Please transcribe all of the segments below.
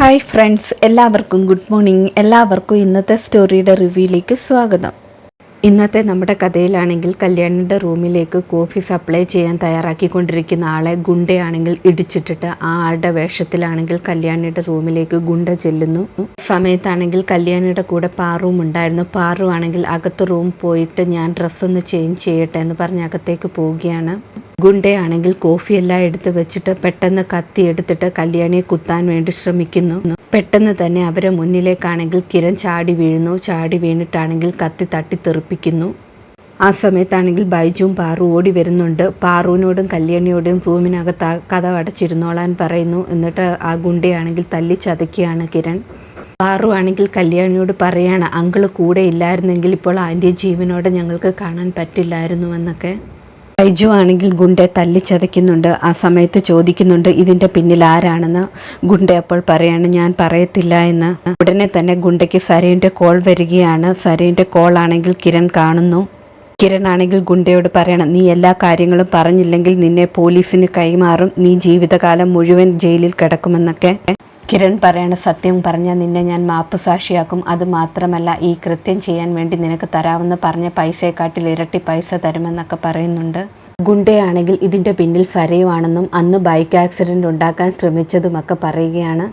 Hi friends എല്ലാവർക്കും good morning എല്ലാവർക്കും ഇന്നത്തെ സ്റ്റോറിയുടെ റിവ്യൂയിലേക്ക് സ്വാഗതം. ഇന്നത്തെ നമ്മുടെ കഥയിലാണെങ്കിൽ കല്യാണിന്റെ റൂമിലേക്ക് കോഫി സപ്ലൈ ചെയ്യാൻ തയ്യാറാക്കിക്കൊണ്ടിരിക്കുന്ന ആളെ ഗുണ്ടയാണെങ്കിൽ ഇടിച്ചിട്ടിട്ട് ആ ആളുടെ വേഷത്തിലാണെങ്കിൽ കല്യാണിയുടെ റൂമിലേക്ക് ഗുണ്ട ചെല്ലുന്നു. സമയത്താണെങ്കിൽ കല്യാണിയുടെ കൂടെ പാറുവും ഉണ്ടായിരുന്നു. പാറു ആണെങ്കിൽ അകത്ത് റൂം പോയിട്ട് ഞാൻ ഡ്രസ്സൊന്ന് ചേഞ്ച് ചെയ്യട്ടെ എന്ന് പറഞ്ഞ് അകത്തേക്ക് പോവുകയാണ്. ഗുണ്ടയാണെങ്കിൽ കോഫി എല്ലാം എടുത്ത് വെച്ചിട്ട് പെട്ടെന്ന് കത്തി എടുത്തിട്ട് കല്യാണിയെ കുത്താൻ വേണ്ടി ശ്രമിക്കുന്നു. പെട്ടെന്ന് തന്നെ അവരെ മുന്നിലേക്കാണെങ്കിൽ കിരൺ ചാടി വീഴുന്നു. ചാടി വീണിട്ടാണെങ്കിൽ കത്തി തട്ടി തെറിപ്പിക്കുന്നു. ആ സമയത്താണെങ്കിൽ ബൈജുവും പാറു ഓടി വരുന്നുണ്ട്. പാറുവിനോടും കല്യാണിയോടും റൂമിനകത്ത് കഥ അടച്ചിരുന്നോളാൻ പറയുന്നു. എന്നിട്ട് ആ ഗുണ്ടയാണെങ്കിൽ തല്ലി ചതക്കുകയാണ് കിരൺ. പാറു ആണെങ്കിൽ കല്യാണിയോട് പറയാണ് അങ്കിൾ കൂടെ ഇല്ലായിരുന്നെങ്കിൽ ഇപ്പോൾ ആന്റി ജീവനോടെ ഞങ്ങൾക്ക് കാണാൻ പറ്റില്ലായിരുന്നുവെന്നൊക്കെ. ബൈജു ആണെങ്കിൽ ഗുണ്ടെ തല്ലി ചതയ്ക്കുന്നുണ്ട് ആ സമയത്ത് ചോദിക്കുന്നുണ്ട് ഇതിന്റെ പിന്നിൽ ആരാണെന്ന്. ഗുണ്ടെ അപ്പോൾ പറയാണ് ഞാൻ പറയത്തില്ല എന്ന്. ഉടനെ തന്നെ ഗുണ്ടയ്ക്ക് സരയുടെ കോൾ വരികയാണ്. സരയുടെ കോൾ ആണെങ്കിൽ കിരൺ കാണുന്നു. കിരൺ ആണെങ്കിൽ ഗുണ്ടയോട് പറയണം നീ എല്ലാ കാര്യങ്ങളും പറഞ്ഞില്ലെങ്കിൽ നിന്നെ പോലീസിന് കൈമാറും. നീ ജീവിതകാലം മുഴുവൻ ജയിലിൽ കിടക്കുമെന്നൊക്കെ. കിരൺ പറയണ സത്യം പറഞ്ഞാൽ നിന്നെ ഞാൻ മാപ്പ് സാക്ഷിയാക്കും. അത് മാത്രമല്ല ഈ കൃത്യം ചെയ്യാൻ വേണ്ടി നിനക്ക് തരാമെന്ന് പറഞ്ഞ പൈസയെക്കാട്ടിൽ ഇരട്ടി പൈസ തരുമെന്നൊക്കെ പറയുന്നുണ്ട്. ഗുണ്ടയാണെങ്കിൽ ഇതിന്റെ പിന്നിൽ സരയുവാണെന്നും അന്ന് ബൈക്ക് ആക്സിഡന്റ് ഉണ്ടാക്കാൻ ശ്രമിച്ചതുമൊക്കെ പറയുകയാണ്.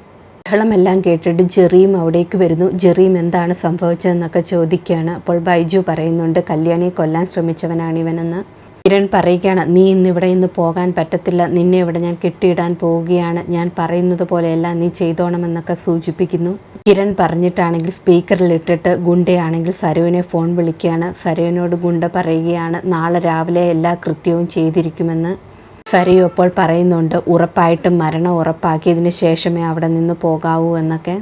ബഹളമെല്ലാം കേട്ടിട്ട് ജെറിയും അവിടേക്ക് വരുന്നു. ജെറിയും എന്താണ് സംഭവിച്ചതെന്നൊക്കെ ചോദിക്കുകയാണ്. അപ്പോൾ ബൈജു പറയുന്നുണ്ട് കല്യാണിയെ കൊല്ലാൻ ശ്രമിച്ചവനാണ് ഇവനെന്ന് കിരൺ പറയുകയാണ് നീ ഇന്നിവിടെ ഇന്ന് പോകാൻ പറ്റത്തില്ല. നിന്നെ ഇവിടെ ഞാൻ കെട്ടിയിടാൻ പോവുകയാണ്. ഞാൻ പറയുന്നത് പോലെയല്ല നീ ചെയ്തോണമെന്നൊക്കെ സൂചിപ്പിക്കുന്നു. കിരൺ പറഞ്ഞിട്ടാണെങ്കിൽ സ്പീക്കറിൽ ഇട്ടിട്ട് ഗുണ്ടയാണെങ്കിൽ സരുവിനെ ഫോൺ വിളിക്കുകയാണ്. സരുവിനോട് ഗുണ്ട പറയുകയാണ് നാളെ രാവിലെ എല്ലാ കൃത്യവും ചെയ്തിരിക്കുമെന്ന്. സരയു അപ്പോൾ പറയുന്നുണ്ട് ഉറപ്പായിട്ടും മരണം ഉറപ്പാക്കിയതിന് ശേഷമേ അവിടെ നിന്ന് പോകാവൂ എന്നൊക്കെ.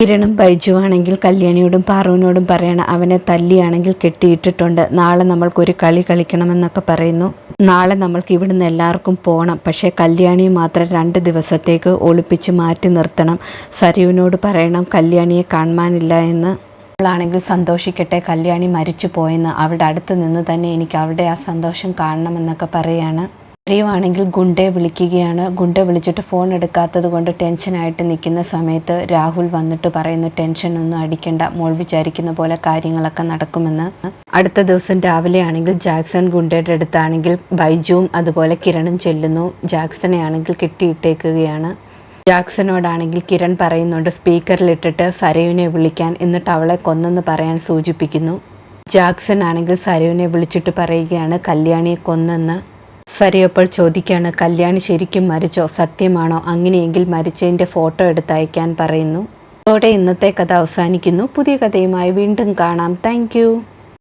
കിരണും ബൈജുവാണെങ്കിൽ കല്യാണിയോടും പാറുവിനോടും പറയണം അവനെ തല്ലിയാണെങ്കിൽ കെട്ടിയിട്ടിട്ടുണ്ട്. നാളെ നമ്മൾക്കൊരു കളി കളിക്കണമെന്നൊക്കെ പറയുന്നു. നാളെ നമ്മൾക്ക് ഇവിടുന്ന് എല്ലാവർക്കും പോകണം പക്ഷേ കല്യാണിയെ മാത്രം രണ്ട് ദിവസത്തേക്ക് ഒളിപ്പിച്ച് മാറ്റി നിർത്തണം. സരുവിനോട് പറയണം കല്യാണിയെ കാണാനില്ല എന്ന്. അവളാണെങ്കിൽ സന്തോഷിക്കട്ടെ. കല്യാണി മരിച്ചു പോയെന്ന് അവളുടെ അടുത്ത് നിന്ന് തന്നെ എനിക്ക് അവളുടെ ആ സന്തോഷം കാണണമെന്നൊക്കെ പറയാണ്. ആണെങ്കിൽ ഗുണ്ടയെ വിളിക്കുകയാണ്. ഗുണ്ട വിളിച്ചിട്ട് ഫോൺ എടുക്കാത്തത് കൊണ്ട് ടെൻഷനായിട്ട് നിൽക്കുന്ന സമയത്ത് രാഹുൽ വന്നിട്ട് പറയുന്നു ടെൻഷൻ ഒന്നും അടിക്കണ്ട. മോൾ വിചാരിക്കുന്ന പോലെ കാര്യങ്ങളൊക്കെ നടക്കുമെന്ന്. അടുത്ത ദിവസം രാവിലെ ആണെങ്കിൽ ജാക്സൺ ഗുണ്ടയുടെ അടുത്താണെങ്കിൽ ബൈജുവും അതുപോലെ കിരണും ചെല്ലുന്നു. ജാക്സനെ ആണെങ്കിൽ കെട്ടിയിട്ടേക്കുകയാണ്. ജാക്സനോടാണെങ്കിൽ കിരൺ പറയുന്നുണ്ട് സ്പീക്കറിലിട്ടിട്ട് സരയുവിനെ വിളിക്കാൻ എന്നിട്ട് അവളെ കൊന്നെന്ന് പറയാൻ സൂചിപ്പിക്കുന്നു. ജാക്സൺ ആണെങ്കിൽ സരയുവിനെ വിളിച്ചിട്ട് പറയുകയാണ് കല്യാണിയെ കൊന്നെന്ന്. സരിയപ്പോൾ ചോദിക്കാണ് കല്യാണി ശരിക്കും മരിച്ചോ? സത്യമാണോ? അങ്ങനെയെങ്കിൽ മരിച്ചതിന്റെ ഫോട്ടോ എടുത്ത് അയക്കാൻ പറയുന്നു. അതോടെ ഇന്നത്തെ കഥ അവസാനിക്കുന്നു. പുതിയ കഥയുമായി വീണ്ടും കാണാം. താങ്ക്